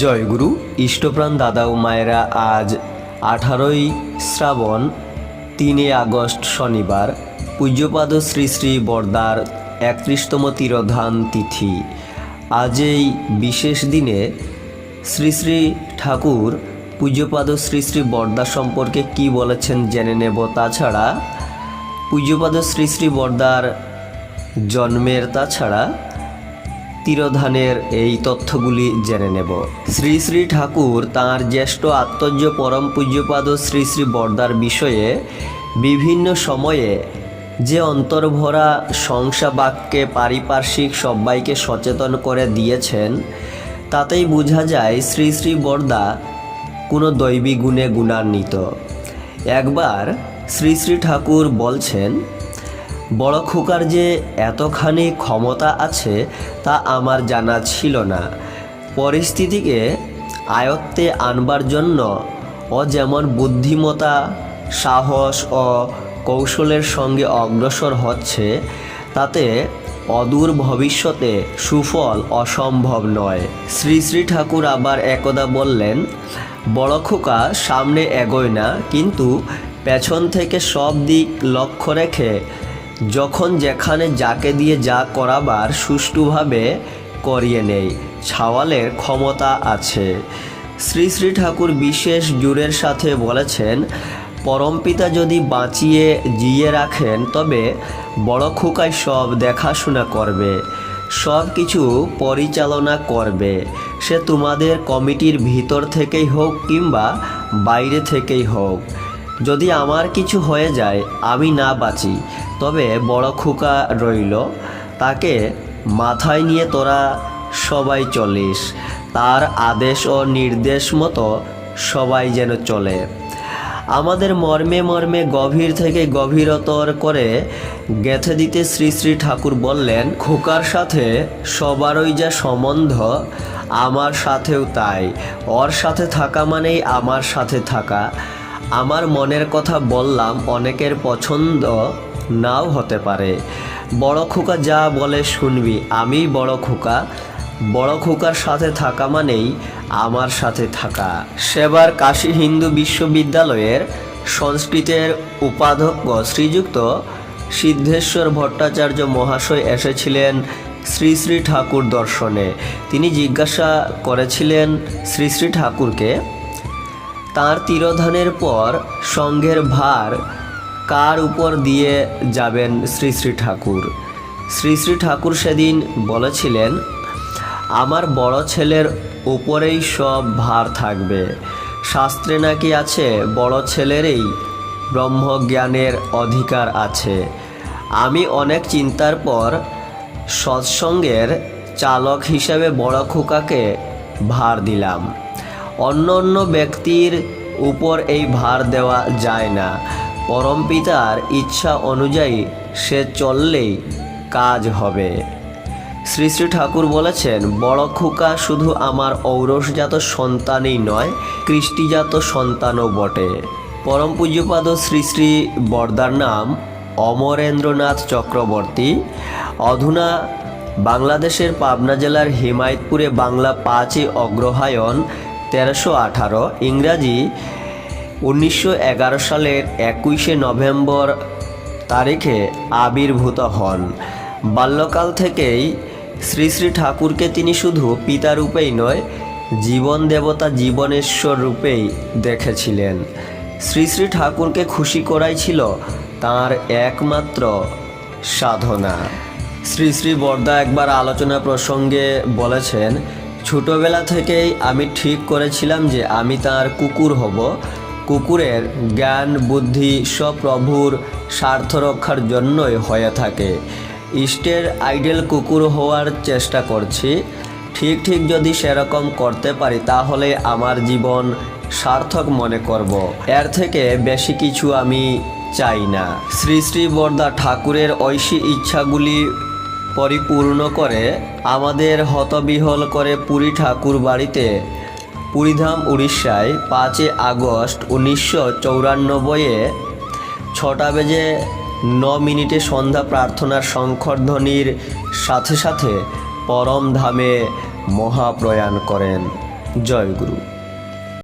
জয়গুরু ইষ্টপ্রাণ দাদা ও মায়েরা আজ আঠারোই শ্রাবণ, তিনে আগস্ট শনিবার, পূজ্যপাদ শ্রী শ্রী বর্দার একত্রিশতম তিরোধান তিথি। আজ এই বিশেষ দিনে শ্রী শ্রী ঠাকুর পূজ্যপাদ শ্রী শ্রী বর্দা সম্পর্কে কি বলেছেন জেনে নেব। তাছাড়া পূজ্যপাদ শ্রী শ্রী বর্দার জন্মের তাছাড়া তিরোধানের এই তথ্যগুলি জেনে নেব। শ্রী শ্রী ঠাকুর তাঁর জ্যেষ্ঠ আত্মজ্য পরম পূজ্যপাদ শ্রী শ্রী বর্দার বিষয়ে বিভিন্ন সময়ে যে অন্তর্ভরা সংসা বাক্যে পারিপার্শ্বিক সবাইকে সচেতন করে দিয়েছেন, তাতেই বোঝা যায় শ্রী শ্রী বর্দা কোনো দৈবী গুণে গুণান্বিত। একবার শ্রী শ্রী ঠাকুর বলছেন বড় খোকার যে এতখানি ক্ষমতা আছে তা আমার জানা ছিল না। পরিস্থিতিকে আয়ত্তে আনবার জন্য ও যেমন বুদ্ধিমতা সাহস ও কৌশলের সঙ্গে অগ্রসর হচ্ছে, তাতে অদূর ভবিষ্যতে সুফল অসম্ভব নয়। শ্রী শ্রী ঠাকুর আবার একদা বললেন, বড় খোকা সামনে এগোয় না, কিন্তু পেছন থেকে সব দিক লক্ষ্য রেখে যখন যেখানে যাকে দিয়ে যা করাবার সুষ্ঠুভাবে করিয়ে নেই, ছাওয়ালের ক্ষমতা আছে। শ্রী শ্রী ঠাকুর বিশেষ জোরের সাথে বলেছেন পরমপিতা যদি বাঁচিয়ে জিয়ে রাখেন, তবে বড় খোকায় সব দেখাশোনা করবে, সব কিছু পরিচালনা করবে। সে তোমাদের কমিটির ভিতর থেকেই হোক কিংবা বাইরে থেকেই হোক। যদি আমার কিছু হয়ে যায়, আমি না বাঁচি। তবে বড় খোকা রইল। তাকে মাথায় নিয়ে তোরা সবাই চলিস। তার আদেশ ও নির্দেশ মতো সবাই যেন চলে। আমাদের মর্মে মর্মে গভীর থেকে গভীরতর করে গেথে দিতে শ্রী শ্রী ঠাকুর বললেন, খোকার সাথে সবারই যা সম্বন্ধ, আমার সাথেও তাই। ওর সাথে থাকা মানেই আমার সাথে থাকা। আমার মনের কথা বললাম, অনেকের পছন্দ নাও হতে পারে। বড় খোকা যা বলে শুনবি। আমি বড় খোকা। বড় খোকার সাথে থাকা মানেই আমার সাথে থাকা। সেবার কাশী হিন্দু বিশ্ববিদ্যালয়ের সংস্কৃতের উপাধ্যক্ষ শ্রীযুক্ত সিদ্ধেশ্বর ভট্টাচার্য মহাশয় এসেছিলেন শ্রী শ্রী ঠাকুর দর্শনে। তিনি জিজ্ঞাসা করেছিলেন শ্রী শ্রী ঠাকুরকে তার তিরোধানের পর সঙ্ঘের ভার কার উপর দিয়ে যাবেন শ্রী শ্রী ঠাকুর? শ্রী শ্রী ঠাকুর সেদিন বলেছিলেন, আমার বড় ছেলের উপরেই সব ভার থাকবে। শাস্ত্রে নাকি আছে, বড় ছেলেরই ব্রহ্মজ্ঞানের অধিকার আছে। আমি অনেক চিন্তার পর সৎসঙ্গের চালক হিসেবে বড় খোকাকে ভার দিলাম। অন্য অন্য ব্যক্তির উপর এই ভার দেওয়া যায় না। পরমপিতার ইচ্ছা অনুযায়ী সে চললেই কাজ হবে। শ্রী শ্রী ঠাকুর বলেছেন, বড় খোকা শুধু আমার ঔরসজাত সন্তানই নয়, কৃষ্টিজাত সন্তানও বটে। পরম পূজ্যপাদ শ্রী শ্রী বর্দার নাম অমরেন্দ্রনাথ চক্রবর্তী। অধুনা বাংলাদেশের পাবনা জেলার হিমায়তপুরে বাংলা পাঁচই অগ্রহায়ণ তেরোশো আঠারো, ইংরাজি উনিশশো এগারো সালের একুশে নভেম্বর তারিখে আবির্ভূত হন। বাল্যকাল থেকেই শ্রী শ্রী ঠাকুরকে তিনি শুধু পিতারূপেই নয়, জীবন দেবতা জীবনেশ্বর রূপেই দেখেছিলেন। শ্রী শ্রী ঠাকুরকে খুশি করাই ছিল তার একমাত্র সাধনা। শ্রী শ্রী বর্দা একবার আলোচনা প্রসঙ্গে বলেছেন ছোটবেলা থেকেই আমি ঠিক করেছিলাম যে আমি তার কুকুর হব। কুকুরের জ্ঞান, বুদ্ধি সব প্রভুর স্বার্থ রক্ষার জন্যই হয়ে থাকে। ইষ্টের আইডেল কুকুর হওয়ার চেষ্টা করছি। ঠিক ঠিক যদি সেরকম করতে পারি, তাহলে আমার জীবন সার্থক মনে করব। এর থেকে বেশি কিছু আমি চাই না। শ্রী শ্রী বর্দা ঠাকুরের ঐশী ইচ্ছাগুলি পরিপূর্ণ করে আমাদের হতবিহল করে পুরী ঠাকুর বাড়িতে। পুরীধাম উড়িষ্যায় পাঁচই আগস্ট উনিশশো চৌরানব্বইয়ে ছটা বেজে ন মিনিটে সন্ধ্যা প্রার্থনার শঙ্করধ্বনির সাথে সাথে পরম ধামে মহাপ্রয়াণ করেন। জয় গুরু।